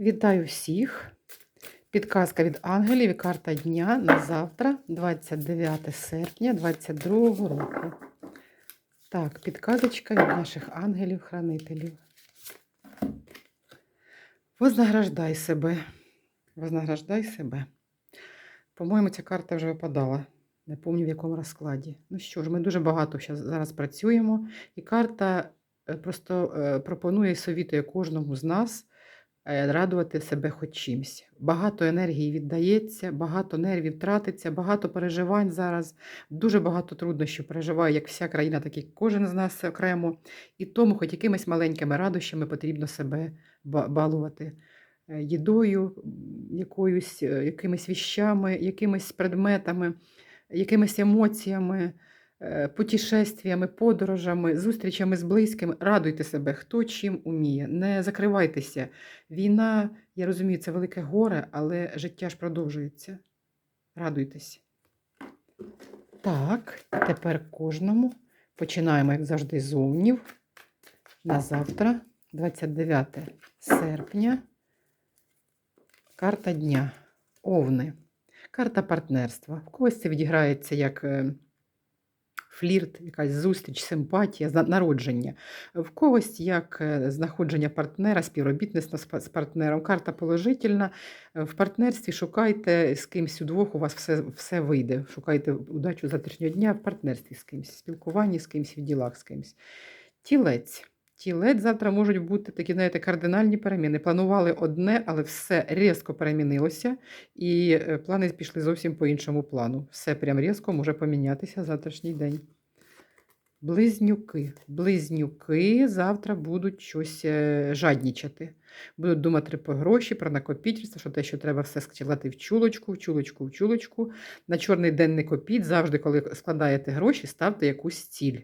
Вітаю всіх! Підказка від ангелів і карта дня на завтра, 29 серпня 2022 року. Так, підказочка від наших ангелів-хранителів. Вознаграждай себе. Вознаграждай себе. По-моєму, ця карта вже випадала. Не пам'ятаю, в якому розкладі. Ну що ж, ми дуже багато зараз працюємо, і карта е, просто е, пропонує совітує кожному з нас радувати себе хоч чимсь. Багато енергії віддається, багато нервів тратиться, багато переживань зараз, дуже багато труднощів переживає як вся країна, так і кожен з нас окремо. І тому, хоч якимись маленькими радощами потрібно себе ба- балувати. Е, Їдою, якоюсь, е, якимись віщами, якимись предметами, якимись емоціями, е, путешествиями, подорожами, зустрічами з близькими. Радуйте себе, хто чим уміє. Не закривайтеся. Війна, я розумію, це велике горе, але життя ж продовжується. Радуйтесь. Так, тепер кожному. Починаємо, як завжди, з овнів. На завтра, 29 серпня. Карта дня. Овни. Карта партнерства. В когось це відіграється як е, флірт, якась зустріч, симпатія, народження. В когось як е, знаходження партнера, співробітництво з партнером. Карта положительна. В партнерстві шукайте з кимсь удвох, у вас все, все вийде. Шукайте удачу завтрашнього дня в партнерстві з кимсь, спілкуванні з кимсь, в ділах з кимсь. Тілець. Тілець завтра можуть бути такі, знаєте, кардинальні переміни. Планували одне, але все різко перемінилося, і е, плани пішли зовсім по іншому плану. Все прям різко може помінятися завтрашній день. Близнюки. Близнюки завтра будуть щось е, жаднічати. Будуть думати про гроші, про накопітельство, що те, що треба все складати в чулочку, в чулочку, в чулочку. На чорний день не копіть. Завжди, коли складаєте гроші, ставте якусь ціль.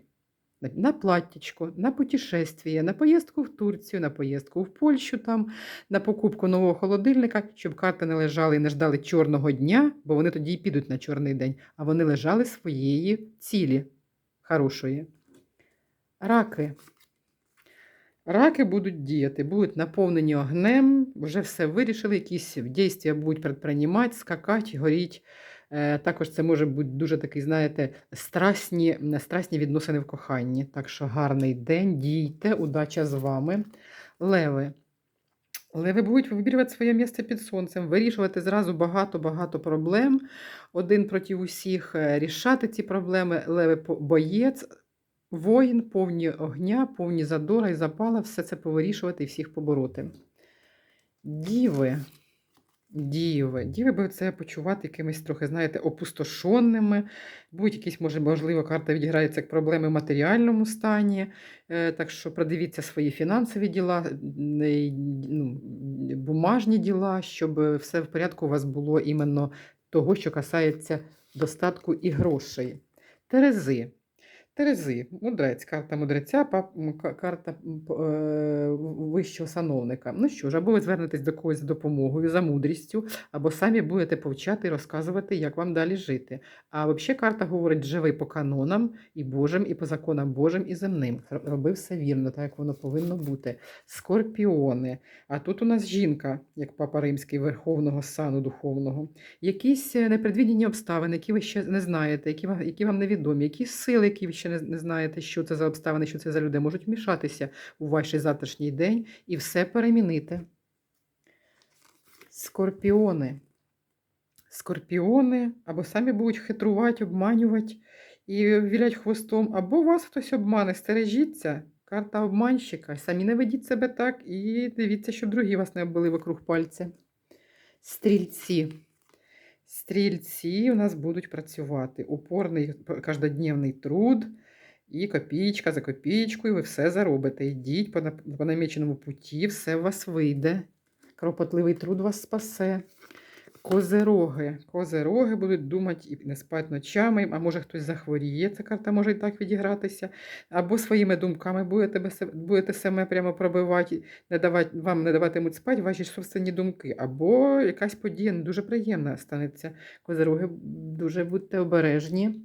На, платтячко, на путешествие, на поїздку в Турцію, на поїздку в Польщу, там, на покупку нового холодильника, щоб карти не лежали і не ждали чорного дня, бо вони тоді й підуть на чорний день, а вони лежали своєї цілі хорошої. Раки. Раки будуть діяти, будуть наповнені огнем, вже все вирішили, якісь дійства будуть предприймати, скакати, горіть. Е, Також це може бути дуже такий, знаєте, страсні, страсні відносини в коханні. Так що гарний день, дійте, удача з вами. Леви. Леви будуть вибірювати своє місце під сонцем, вирішувати зразу багато-багато проблем один проти усіх, е, рішати ці проблеми. Леви боєць, воїн, повні огня, повні задора і запала, все це повирішувати і всіх побороти. Діви. Діви. Діви будуть себе почувати якимись трохи, знаєте, опустошеними. Будуть якісь, може, можливо, карта відіграється як проблеми в матеріальному стані. Е, Так що продивіться свої фінансові діла, е, ну, бумажні діла, щоб все в порядку у вас було іменно того, що касається достатку і грошей. Терези. Терези, мудрець, карта мудреця, карта е, вищого сановника. Ну що ж, або ви звернетесь до когось за допомогою, за мудрістю, або самі будете повчати і розказувати, як вам далі жити. А взагалі карта говорить, живи по канонам і Божим, і по законам Божим і земним. Роби все вірно, так як воно повинно бути. Скорпіони. А тут у нас жінка, як папа римський, верховного сану духовного. Якісь е, непредвідені обставини, які ви ще не знаєте, які вам, які невідомі, якісь сили, які ви ще не, не знаєте, що це за обставини, що це за люди, можуть вмішатися у ваш завтрашній день і все перемінити. Скорпіони. Скорпіони або самі будуть хитрувати, обманювати і вілять хвостом, або вас хтось обмане, стережіться. Карта обманщика. Самі не ведіть себе так і дивіться, щоб другі вас не оббили вокруг пальця. Стрільці. Стрільці у нас будуть працювати. Упорний п- труд і копійка за копійкою ви все заробите. Йдіть по наміченому путі, все у вас вийде. Кропотливий труд вас спасе. Козероги. Козероги будуть думати і не спати ночами, а може хтось захворіє, ця карта може і так відігратися. Або своїми думками будете, будете саме прямо пробивати, не давати, вам не даватимуть спати ваші собственні думки. Або якась подія не дуже приємна станеться. Козероги, дуже будьте обережні.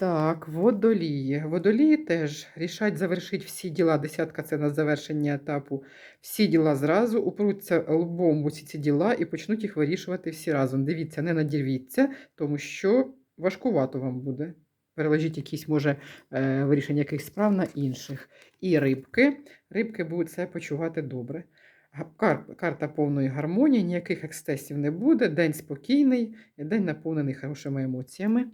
Так, водолії. Водолії теж рішать завершити всі діла. Десятка це на завершення етапу. Всі діла зразу, упруться лбом усі ці діла і почнуть їх вирішувати всі разом. Дивіться, не надірвіться, тому що важкувато вам буде. Переложіть якісь, може, е, вирішення якихось справ на інших. І рибки. Рибки будуть себе почувати добре. Карта повної гармонії, ніяких ексцесів не буде. День спокійний, день наповнений хорошими емоціями.